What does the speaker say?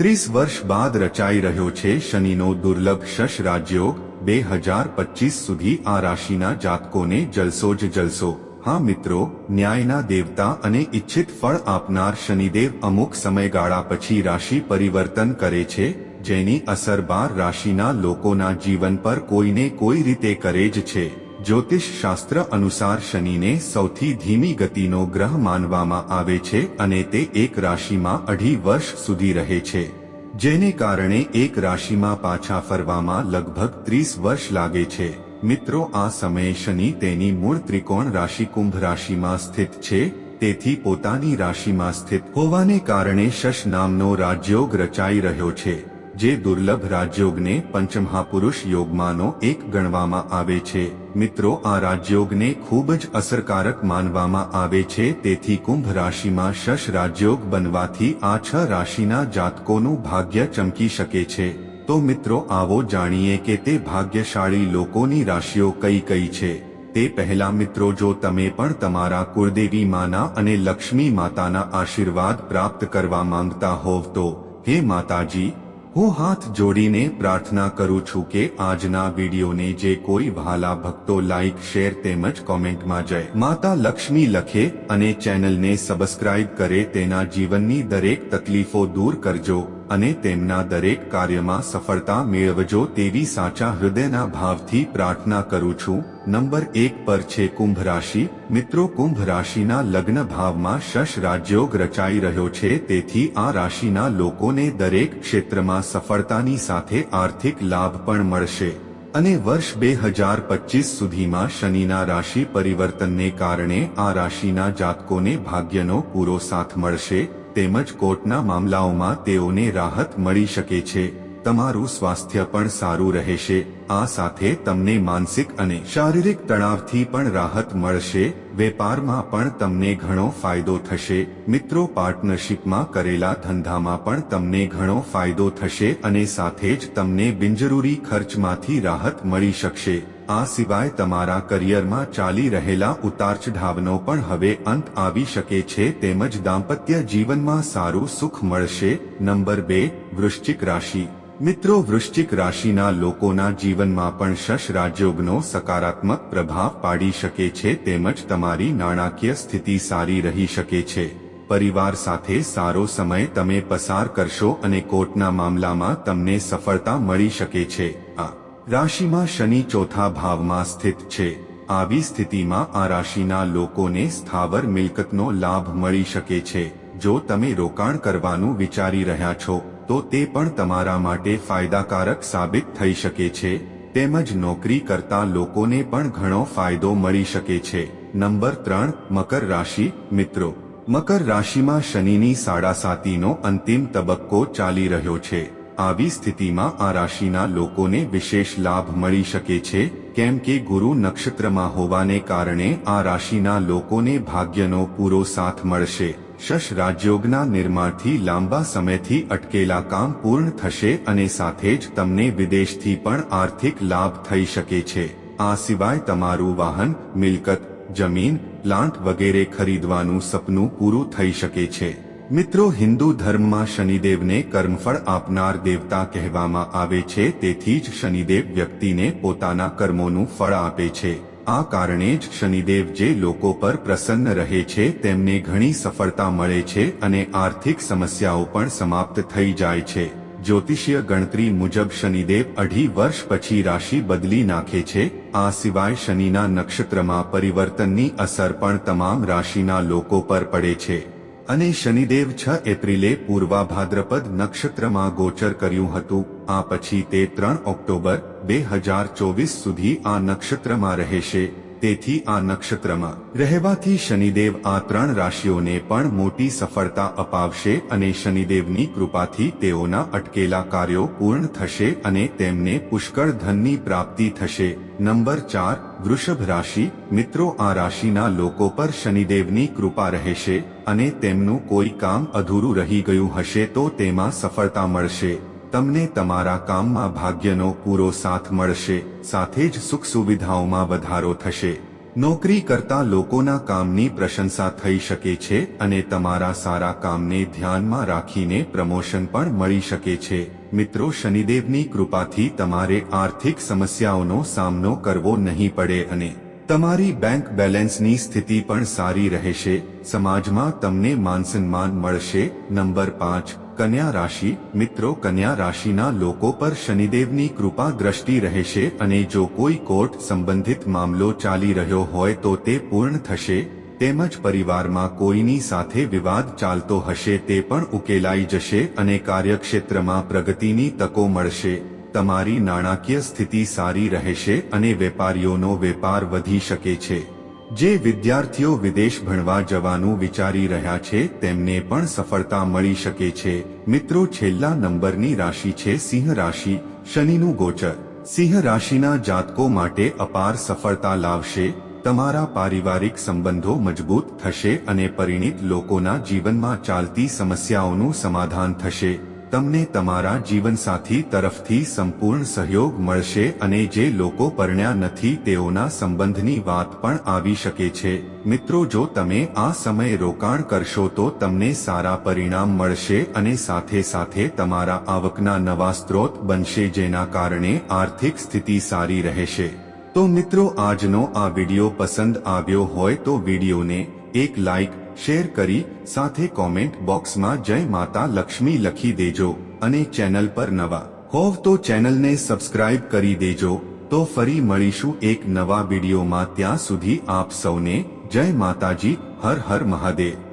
ત્રીસ વર્ષ બાદ રચાઈ રહ્યો છે શનિનો દુર્લભ શશ રાજયોગ, બે હજાર પચીસ સુધી આ રાશિના જાતકોને જલસો જ જલસો. હા મિત્રો, ન્યાયના દેવતા અને ઇચ્છિત ફળ આપનાર શનિદેવ અમુક સમયગાળા પછી રાશિ પરિવર્તન કરે છે, જેની અસર બાર રાશિના લોકોના જીવન પર કોઈને કોઈ રીતે કરે જ છે. જ્યોતિષ શાસ્ત્ર અનુસાર શનિને સૌથી ધીમી ગતિનો ગ્રહ માનવામાં આવે છે અને તે એક રાશિમાં અઢી વર્ષ સુધી રહે છે. જેને કારણે એક રાશિમાં પાછા ફરવામાં લગભગ ત્રીસ વર્ષ લાગે છે. મિત્રો, આ સમયે શનિ તેની મૂળ ત્રિકોણ રાશિ કુંભ રાશિમાં સ્થિત છે. તેથી પોતાની રાશિમાં સ્થિત હોવાને કારણે શશ નામનો રાજયોગ રચાઈ રહ્યો છે. જે દુર્લભ રાજયોગને પંચમહાપુરુષ યોગમાંનો એક ગણવામાં આવે છે. મિત્રો, આ રાજયોગને ખૂબ જ અસરકારક માનવામાં આવે છે. તેથી કુંભ રાશિમાં શશ રાજયોગ બનવાથી આ છ રાશિના જાતકોનું ભાગ્ય ચમકી શકે છે. તો મિત્રો, આવો જાણીએ કે તે ભાગ્યશાળી લોકોની રાશિઓ કઈ કઈ છે. તે પહેલા મિત્રો, જો તમે પણ તમારા કુળદેવી માના અને લક્ષ્મી માતાના આશીર્વાદ પ્રાપ્ત કરવા માંગતા હોવ તો, હે માતાજી હું હાથ જોડીને પ્રાર્થના કરું છું કે આજના વિડીયોને જે કોઈ વહાલા ભક્તો લાઇક શેર તેમજ કોમેન્ટમાં જય. માતા લક્ષ્મી લખે અને ચેનલને સબસ્ક્રાઇબ કરે તેના જીવનની દરેક તકલીફો દૂર કરજો. અને તેમના દરેક કાર્યમાં સફળતા મેળવજો તેવી સાચા હૃદયના ભાવથી પ્રાર્થના કરું છું. નંબર એક પર છે કુંભ રાશિ મિત્રો કુંભ રાશિના લગ્ન ભાવમાં શશ રાજયોગ રચાઈ રહ્યો છે, તેથી આ રાશિના લોકોને દરેક ક્ષેત્રમાં સફળતાની સાથે આર્થિક લાભ પણ મળશે. અને વર્ષ બે હજાર પચીસ સુધીમાં શનિના રાશિ પરિવર્તનને કારણે આ રાશિના જાતકોને ભાગ્યનો પૂરો સાથ મળશે. તેમજ કોર્ટના મામલાઓમાં તેઓને રાહત મળી શકે છે. તમારું સ્વાસ્થ્ય પણ સારું રહેશે. આ સાથે તમને માનસિક અને શારીરિક તણાવથી પણ રાહત મળશે. વેપારમાં પણ તમને ઘણો ફાયદો થશે. મિત્રો, પાર્ટનરશિપમાં કરેલા ધંધામાં પણ તમને ઘણો ફાયદો થશે અને સાથે જ તમને બિનજરૂરી ખર્ચમાંથી રાહત મળી શકશે. આ સિવાય તમારા કરિયરમાં ચાલી રહેલા ઉતાર ચઢાવનો પણ હવે અંત આવી શકે છે. તેમજ દાંપત્ય જીવનમાં સારું સુખ મળશે. નંબર બે, વૃશ્ચિક રાશિ. મિત્રો, વૃશ્ચિક રાશિના લોકોના જીવનમાં પણ શશ રાજયોગનો સકારાત્મક પ્રભાવ પાડી શકે છે તેમજ તમારી નાણાકીય સ્થિતિ સારી રહી શકે છે. પરિવાર સાથે સારો સમય તમે પસાર કરશો અને કોર્ટના મામલામાં તમને સફળતા મળી શકે છે. આ રાશિમાં શનિ ચોથા ભાવમાં સ્થિત છે. આવી સ્થિતિમાં આ રાશિના લોકોને સ્થાવર મિલકતનો લાભ મળી શકે છે. જો તમે રોકાણ કરવાનું વિચારી રહ્યા છો તો તે પણ તમારા માટે ફાયદાકારક સાબિત થઈ શકે છે. તેમજ નોકરી કરતા લોકોને પણ ઘણો ફાયદો મળી શકે છે. નંબર ત્રણ, મકર રાશિ, મિત્રો. મકર રાશિમાં શનિની સાડા સાતીનો અંતિમ તબક્કો ચાલી રહ્યો છે. આવી સ્થિતિમાં આ રાશિના લોકોને વિશેષ લાભ મળી શકે છે. કેમ કે ગુરુ નક્ષત્રમાં હોવાને કારણે આ રાશિના લોકોને ભાગ્યનો પૂરો સાથ મળશે. શશ રાજયોગના નિર્માણથી લાંબા સમયથી અટકેલા કામ પૂર્ણ થશે અને સાથે જ તમને વિદેશથી પણ આર્થિક લાભ થઈ શકે છે. આ સિવાય તમારું વાહન, મિલકત, જમીન, પ્લાન્ટ વગેરે ખરીદવાનું સપનું પૂરું થઈ શકે છે. મિત્રો, હિન્દુ ધર્મમાં શનિદેવને કર્મફળ આપનાર દેવતા કહેવામાં આવે છે, તેથી જ શનિદેવ વ્યક્તિને પોતાના કર્મોનું ફળ આપે છે. આ કારણે જ શનિદેવ જે લોકો પર પ્રસન્ન રહે છે, તેમને ઘણી સફળતા મળે છે અને આર્થિક સમસ્યાઓ પણ સમાપ્ત થઈ જાય છે. જ્યોતિષીય ગણતરી મુજબ શનિદેવ અઢી વર્ષ પછી રાશિ બદલી નાખે છે. આ સિવાય શનિના નક્ષત્રમાં પરિવર્તનની અસર પણ તમામ રાશિના લોકો પર પડે છે. અને શનિદેવ છ એપ્રિલે પૂર્વા ભાદ્રપદ નક્ષત્રમાં ગોચર કર્યું હતું. આ પછી તે ત્રણ ઓક્ટોબર, બે હજાર ચોવીસ સુધી આ નક્ષત્રમાં રહેશે. તેથી આ નક્ષત્રમાં રહેવાથી શનિદેવ આ ત્રણ રાશિઓને પણ મોટી સફળતા અપાવશે અને શનિદેવની કૃપાથી તેઓના અટકેલા કાર્યો પૂર્ણ થશે અને તેમને પુષ્કળ ધનની પ્રાપ્તિ થશે. નંબર ચાર, વૃષભ રાશિ. મિત્રો, આ રાશિના લોકો પર શનિદેવની કૃપા રહેશે અને તેમનું કોઈ કામ અધૂરું રહી ગયું હશે તો તેમાં સફળતા મળશે. તમને તમારા કામમાં ભાગ્યનો પૂરો સાથ મળશે, સાથે જ સુખ સુવિધાઓમાં વધારો થશે. નોકરી કરતા લોકોના કામની પ્રશંસા થઈ શકે છે અને તમારા સારા કામને ધ્યાનમાં રાખીને પ્રમોશન પણ મળી શકે છે. મિત્રો, શનિદેવની કૃપાથી તમારે આર્થિક સમસ્યાઓનો સામનો કરવો નહીં પડે અને તમારી બેંક બેલેન્સની સ્થિતિ પણ સારી રહેશે, સમાજમાં તમને માનસન્માન મળશે. નંબર પાંચ, કન્યા રાશિ, મિત્રો કન્યા રાશિના લોકો પર શનિદેવની કૃપા દ્રષ્ટિ રહેશે અને જો કોઈ કોર્ટ સંબંધિત મામલો ચાલી રહ્યો હોય તો તે પૂર્ણ થશે. તેમજ પરિવારમાં કોઈની સાથે વિવાદ ચાલતો હશે તે પણ ઉકેલાઈ જશે અને કાર્યક્ષેત્રમાં પ્રગતિની તકો મળશે. તમારી નાણાકીય સ્થિતિ સારી રહેશે અને વેપારીઓનો વેપાર વધી શકે છે. જે વિદ્યાર્થીઓ વિદેશ ભણવા જવાનું વિચારી રહ્યા છે, તેમને પણ સફળતા મળી શકે છે. મિત્રો, છેલ્લા નંબરની રાશિ છે સિંહ રાશિ, શનિનું ગોચર. સિંહ રાશિના જાતકો માટે અપાર સફળતા લાવશે. તમારા પારિવારિક સંબંધો મજબૂત થશે અને પરિણિત લોકોના જીવનમાં ચાલતી સમસ્યાઓનું સમાધાન થશે. તમને તમારા જીવનસાથી તરફથી સંપૂર્ણ સહયોગ મળશે અને જે લોકો પરણ્યા નથી તેઓના સંબંધની વાત પણ આવી શકે છે. મિત્રો, જો તમે આ સમયે રોકાણ કરશો તો તમને સારા પરિણામ મળશે અને સાથે સાથે તમારા આવકના નવા સ્ત્રોત બનશે જેના કારણે આર્થિક સ્થિતિ સારી રહેશે. તો મિત્રો, આજનો આ વિડિયો પસંદ આવ્યો હોય તો વિડિયોને એક લાઈક શેર કરી સાથે કોમેન્ટ બોક્સમાં જય માતા લક્ષ્મી લખી દેજો અને ચેનલ પર નવા હોવ તો ચેનલને સબસ્ક્રાઇબ કરી દેજો તો ફરી મળીશું એક નવા વિડીયોમાં ત્યાં સુધી આપ સૌને જય માતાજી, હર હર મહાદેવ.